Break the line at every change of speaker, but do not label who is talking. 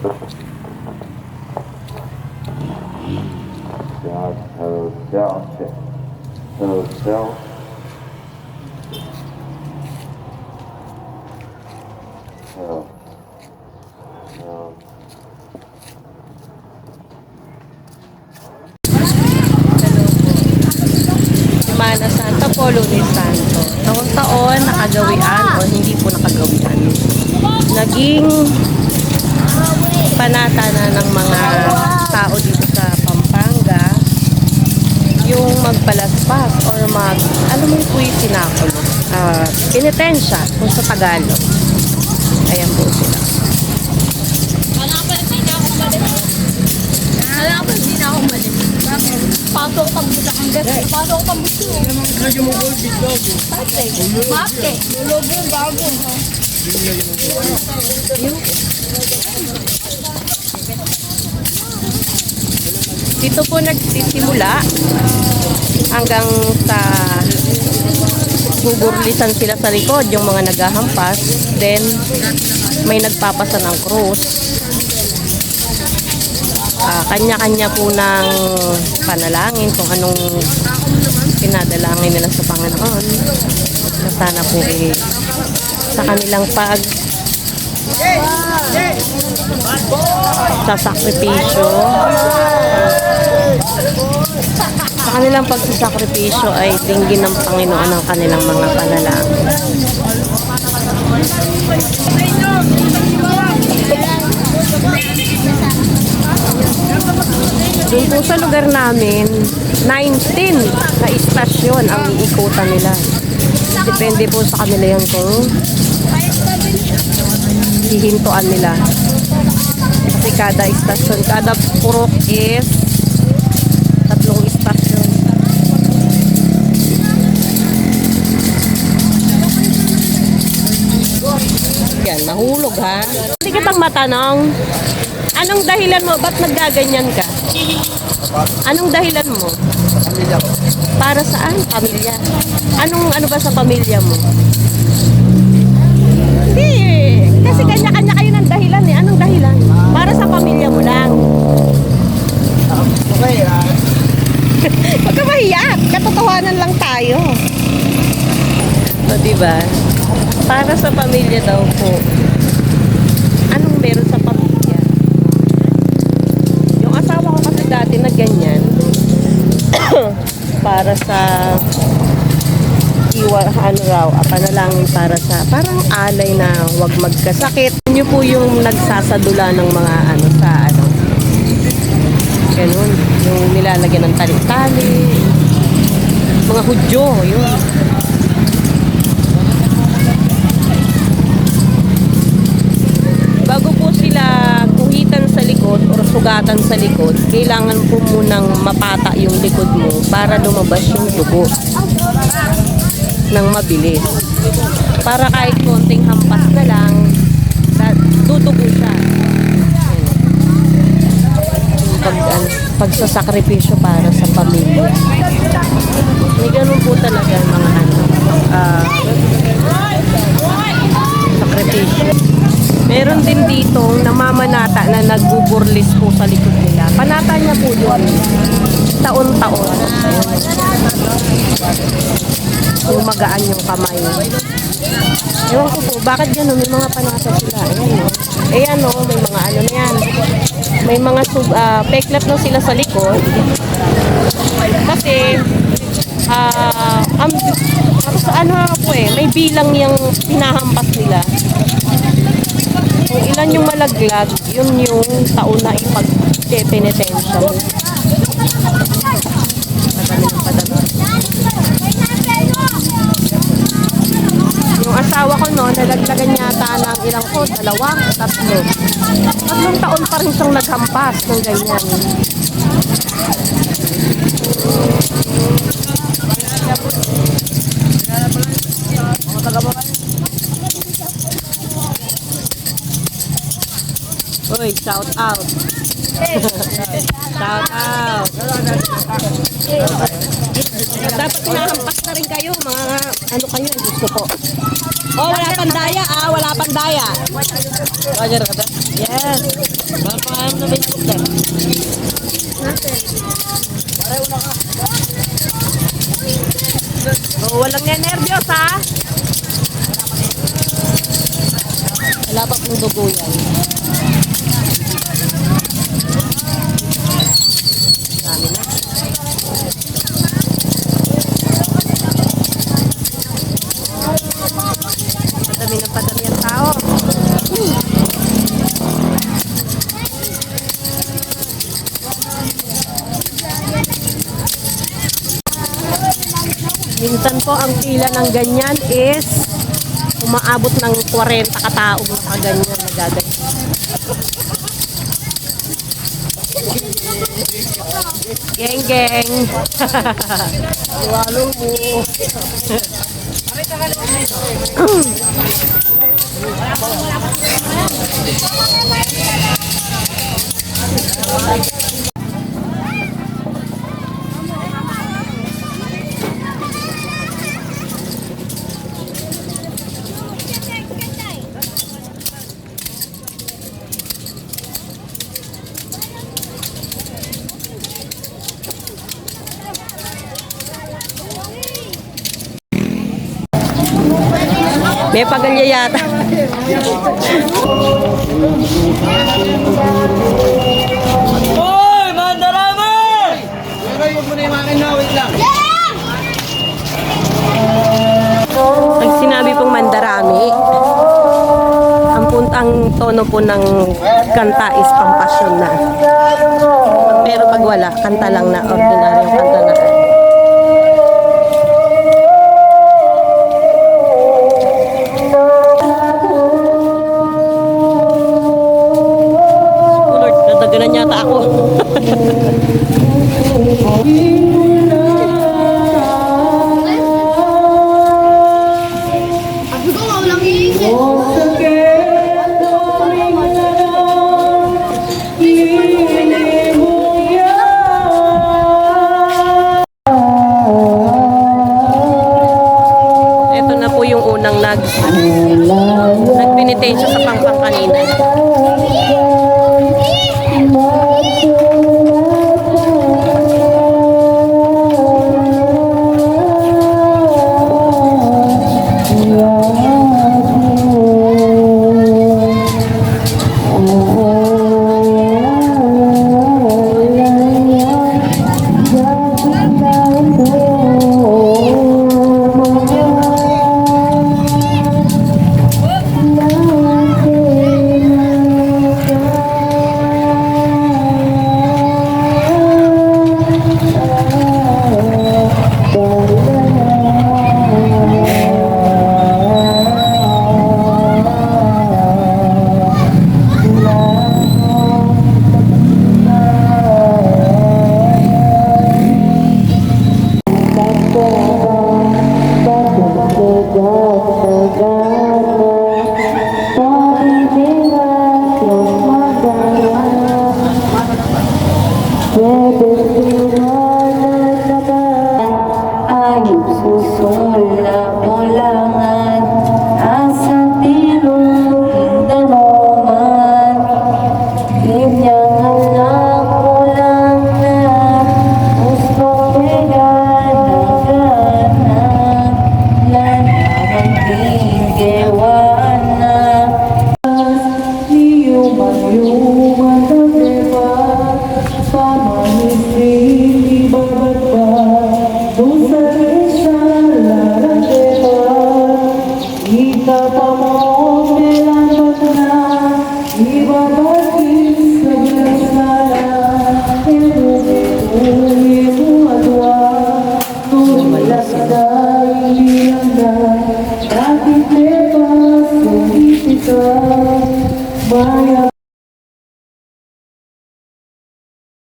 Dot hotel. Hotel. Hotel.
Semana Santa po, Lunes Santo. Taon-taon, nakagawian o hindi po nakagawian. Naging panata na ng mga tao dito sa Pampanga yung magpalaspas or mag, alam mo po yung sinakulo, uh, penitensya kung sa Tagalog. Ayan po sila.
Pasok ka buta ang gas. Pasok ka buta. Medyo mo gold big dog. Mate. Logo yung bago.
Dito po nagsisimula hanggang sa gugurlisan sila sa likod, yung mga naghahampas. Then, may nagpapasa ng krus. Ah, kanya-kanya po ng panalangin kung anong pinadalangin nila sa Panginoon. Na sana po eh, sa kanilang pag sa sakripisyo sa kanilang pagsasakripisyo ay dinggin ng Panginoon ang kanilang mga panalangin. Doon po sa lugar namin, 19 na istasyon ang iikutan nila. Depende po sa kanila yan kung hihintuan nila. Kasi kada istasyon, kada purok is tatlong istasyon. Yan, nahulog ha. Hindi kitang matanong, anong dahilan mo? Ba't naggaganyan ka? Anong dahilan mo? Para saan? Pamilya. Anong ano ba sa pamilya mo? Hindi. Kasi kanya-kanya kayo ng dahilan eh. Anong dahilan? Para sa pamilya mo lang.
Okay, ah,
Huwag ka mahiya. Katotohanan lang tayo. O, diba? Para sa pamilya daw po. Anong meron sa pamilya? Yung asawa ko kasi dati na ganyan. para sa iwa, ano raw, panalangin para sa, parang alay na wag magkasakit. Yun po yung nagsasadula ng mga ano sa ano, ganun, yung nilalagyan ng tali-tali, mga hudyo, yun. Bago po sila kuhitan sa likod or sugatan sa likod, kailangan po munang mapata yung likod mo para lumabas yung dugo ng mabilis. Para kahit konting hampas na lang, tutugo siya. Pag, ano, pagsasakripisyo para sa pamilya. May ganun po talaga mga ano, ah, sakripisyo. Meron din dito namamanata na nagbuburlis po sa likod nila. Panata niya po yun. Taon-taon. Yung magaan yung kamay. Ewan ko po, bakit gano'n? May mga panata sila. Ayan o. Ayan o, may mga ano na yan. May mga sub, uh, peklep na sila sa likod. Kasi, ah, um, tapos ano nga po eh, may bilang yung pinahampas nila. Kung ilan yung malaglag, yun yung taon na ipag-penitensya mo. Padami ng padami. Yung asawa ko no, nalaglagan yata ng ilang ko, dalawa, tatlo. Tatlong taon pa rin siyang naghampas ng ganyan. Uy, shout out. shout out.
Dapat hinahampas na rin kayo, mga ano kayo, gusto ko. Oh, wala pang daya ah, wala pang daya. Roger ka? Yes. Papaam na may tuta. Oh, walang nenervyos ha. Wala pa pong dugo yan. Dami na. Padami na padami ang tao. Minsan po ang pila ng ganyan is umaabot ng 40 kataong nakaganyan nagaganyan. Geng geng. Walo mo. May pagalya yata.
Hoy! Mandarama! Pero huwag mo na yung akin na, wait lang.
Pag sinabi pong mandarami, ang puntang tono po ng kanta is pampasyon na. Pero pag wala, kanta lang na, ordinaryong kanta na. Ito na po yung unang nag nagbinitensya sa pangpang
You.